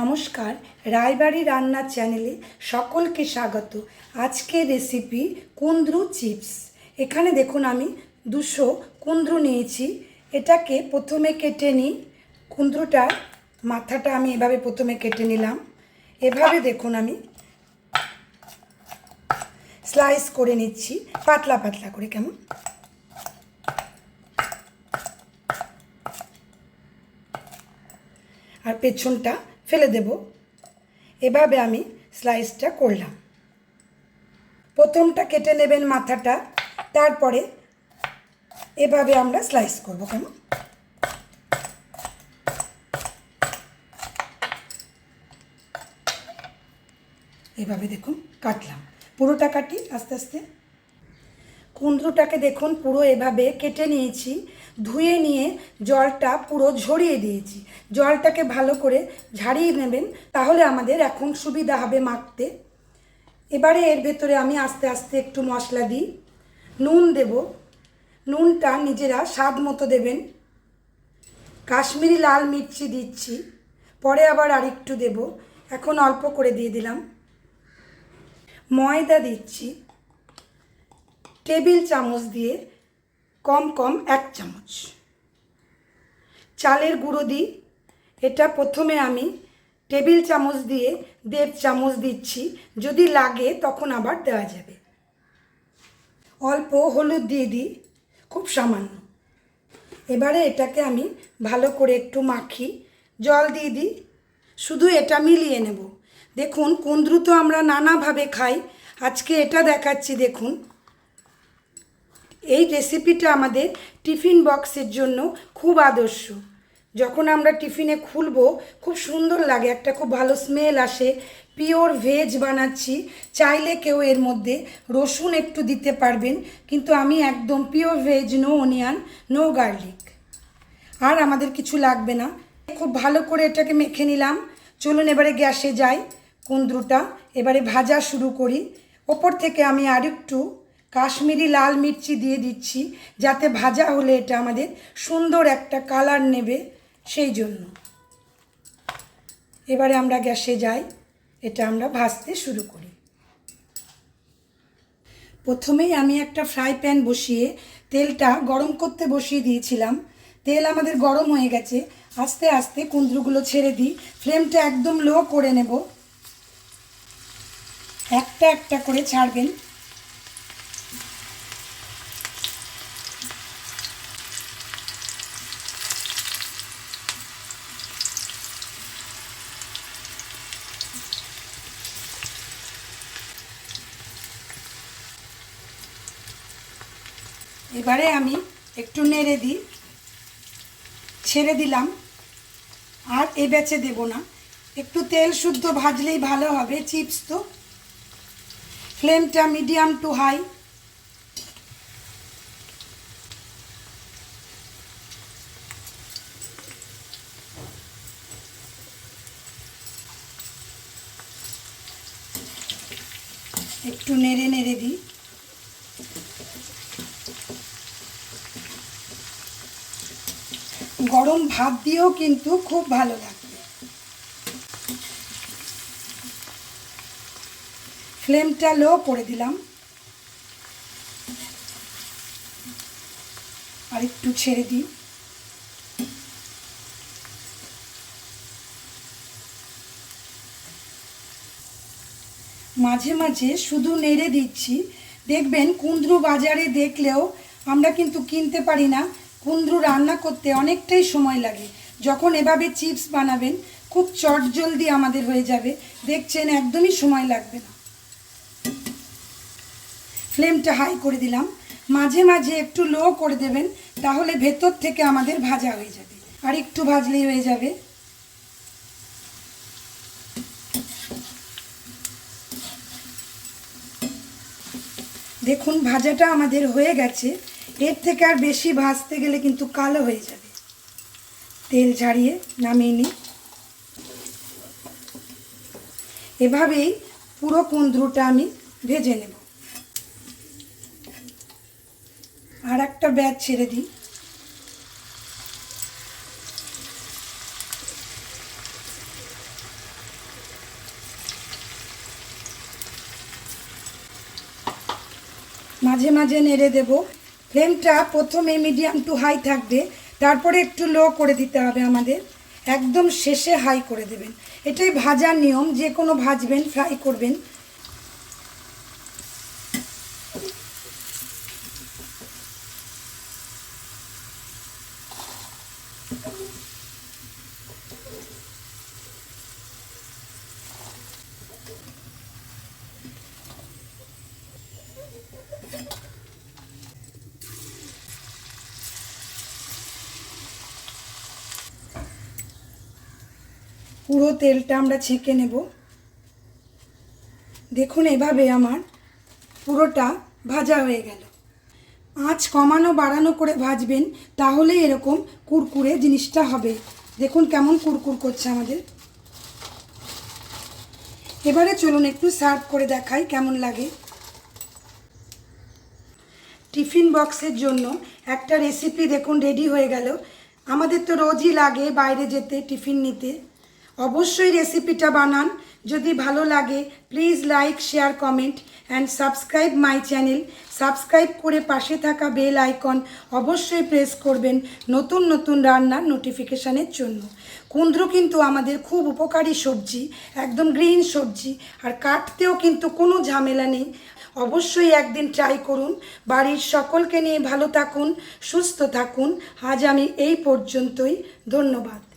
নমস্কার, রায়বাড়ি রান্নার চ্যানেলে সকলকে স্বাগত। আজকের রেসিপি কুন্দ্রু চিপস। এখানে দেখুন আমি দুশো কুন্দ্রু নিয়েছি। এটাকে প্রথমে কেটে নিই। কুন্দ্রুটার মাথাটা আমি এভাবে প্রথমে কেটে নিলাম। এভাবে দেখুন আমি স্লাইস করে নিচ্ছি, পাতলা পাতলা করে কেমন? আর পেছনটা ফেলে দেব। এভাবে আমি স্লাইসটা করলাম। প্রথমটা কেটে নেবেন মাথাটা, তারপরে এভাবে আমরা স্লাইস করব কেমন? এভাবে দেখুন, কাটলাম। পুরোটা কাটি আস্তে আস্তে। কুন্দ্রুটাকে দেখুন, পুরো এভাবে কেটে নিয়েছি, ধুয়ে নিয়ে জলটা পুরো ঝরিয়ে দিয়েছি। জলটাকে ভালো করে ঝাড়িয়ে নেবেন, তাহলে আমাদের এখন সুবিধা হবে মাখতে। এবারে এর ভেতরে আমি আস্তে আস্তে একটু মশলা দিই। নুন দেব। নুনটা নিজেরা স্বাদ মতো দেবেন। কাশ্মীরি লাল মির্চি দিচ্ছি। পরে আবার আরেকটু দেব। এখন অল্প করে দিয়ে দিলাম। ময়দা দিচ্ছি। টেবিল চামচ দিয়ে কম কম এক চামচ। চালের গুঁড়ো দিই। এটা প্রথমে আমি টেবিল চামচ দিয়ে দেড় চামচ দিচ্ছি। যদি লাগে তখন আবার দেওয়া যাবে। অল্প হলুদ দিয়ে দিই, খুব সামান্য। এবারে এটাকে আমি ভালো করে একটু মাখি, জল দিয়ে দিই। শুধু এটা মিলিয়ে নেব। দেখুন কুন্দ্রু তো আমরা নানাভাবে খাই। আজকে এটা দেখাচ্ছি, দেখুন। এই রেসিপিটা আমাদের টিফিন বক্সের জন্য খুব আদর্শ। যখন আমরা টিফিনে খুলবো, খুব সুন্দর লাগে, একটা খুব ভালো স্মেল আসে। পিওর ভেজ বানাচ্ছি, চাইলে কেউ এর মধ্যে রসুন একটু দিতে পারবেন, কিন্তু আমি একদম pure veg no onion no garlic আর আমাদের কিছু লাগবে না। খুব ভালো করে এটাকে মেখে নিলাম। চলুন এবারে গ্যাসে যাই। কুন্দ্রুটা এবারে ভাজা শুরু করি। ওপর থেকে আমি আরেকটু কাশ্মীরি লাল মির্চি দিয়ে দিচ্ছি, যাতে ভাজা হলে এটা আমাদের সুন্দর একটা কালার নেবে সেই জন্য। এবারে আমরা গ্যাসে যাই, এটা আমরা ভাজতে শুরু করি। প্রথমেই আমি একটা ফ্রাই প্যান বসিয়ে তেলটা গরম করতে বসিয়ে দিয়েছিলাম। তেল আমাদের গরম হয়ে গেছে, আস্তে আস্তে কুঁদরুগুলো ছেড়ে দিই, ফ্লেমটা একদম লো করে নেব। একটা একটা করে ছাড়বেন। এবারে আমি একটু নেড়ে দিই। ছেড়ে দিলাম। আর এ বেচে দেব না। একটু তেল শুদ্ধ ভাজলেই ভালো হবে, চিপস তো। ফ্লেমটা মিডিয়াম টু হাই। একটু নেড়ে নেড়ে দিই। গরম ভাত দিয়েও কিন্তু খুব ভালো লাগবে। ফ্লেমটা লো করে দিলাম। আর একটু ছেড়ে দিই। মাঝে মাঝে শুধু নেড়ে দিচ্ছি। দেখবেন কুন্দ্রু বাজারে দেখলেও আমরা কিন্তু কিনতে পারি না। কুন্দ্রু রান্না করতে অনেকটাই সময় লাগে। যখন এভাবে চিপস বানাবেন, খুব চট জলদি আমাদের হয়ে যাবে। দেখছেন, একদমই সময় লাগবে না। ফ্লেমটা হাই করে দিলাম। মাঝে মাঝে একটু লো করে দেবেন, তাহলে ভেতর থেকে আমাদের ভাজা হয়ে যাবে। আর একটু ভাজলেই হয়ে যাবে। দেখুন, ভাজাটা আমাদের হয়ে গেছে। এর থেকে আর বেশি ভাজতে গেলে কিন্তু কালো হয়ে যাবে। তেল ঝাড়িয়ে নামিয়ে নিই এভাবেই পুরো কুন্দ্রুটা আমি ভেজে নেব। আর একটা ব্যাচ ছেড়ে দিই। মাঝে মাঝে নেড়ে দেবো। ফ্লেমটা প্রথমে মিডিয়াম টু হাই থাকবে, তারপরে একটু লো করে দিতে হবে আমাদের। একদম শেষে হাই করে দেবেন। এটাই ভাজার নিয়ম, যে কোনো ভাজবেন ফ্রাই করবেন। পুরো তেলটা আমরা ছেঁকে নেব। দেখুন এভাবে আমার পুরোটা ভাজা হয়ে গেল। আঁচ কমানো বাড়ানো করে ভাজবেন, তাহলে এরকম কুরকুরে জিনিসটা হবে। দেখুন কেমন কুরকুর করছে আমাদের। এবারে চলুন একটু সার্ভ করে দেখাই কেমন লাগে। টিফিন বক্সের জন্য একটা রেসিপি দেখুন, রেডি হয়ে গেল। আমাদের তো রোজই লাগে বাইরে যেতে, টিফিন নিতে। অবশ্যই রেসিপিটা বানান। যদি ভালো লাগে please like share comment and subscribe my channel subscribe করে পাশে থাকা বেল আইকন অবশ্যই প্রেস করবেন নতুন নতুন রান্নার নোটিফিকেশানের জন্য। কুন্দ্রু কিন্তু আমাদের খুব উপকারী সবজি, একদম গ্রিন সবজি, আর কাটতেও কিন্তু কোনো ঝামেলা নেই। অবশ্যই একদিন ট্রাই করুন। বাড়ির সকলকে নিয়ে ভালো থাকুন, সুস্থ থাকুন। আজ আমি এই পর্যন্তই। ধন্যবাদ।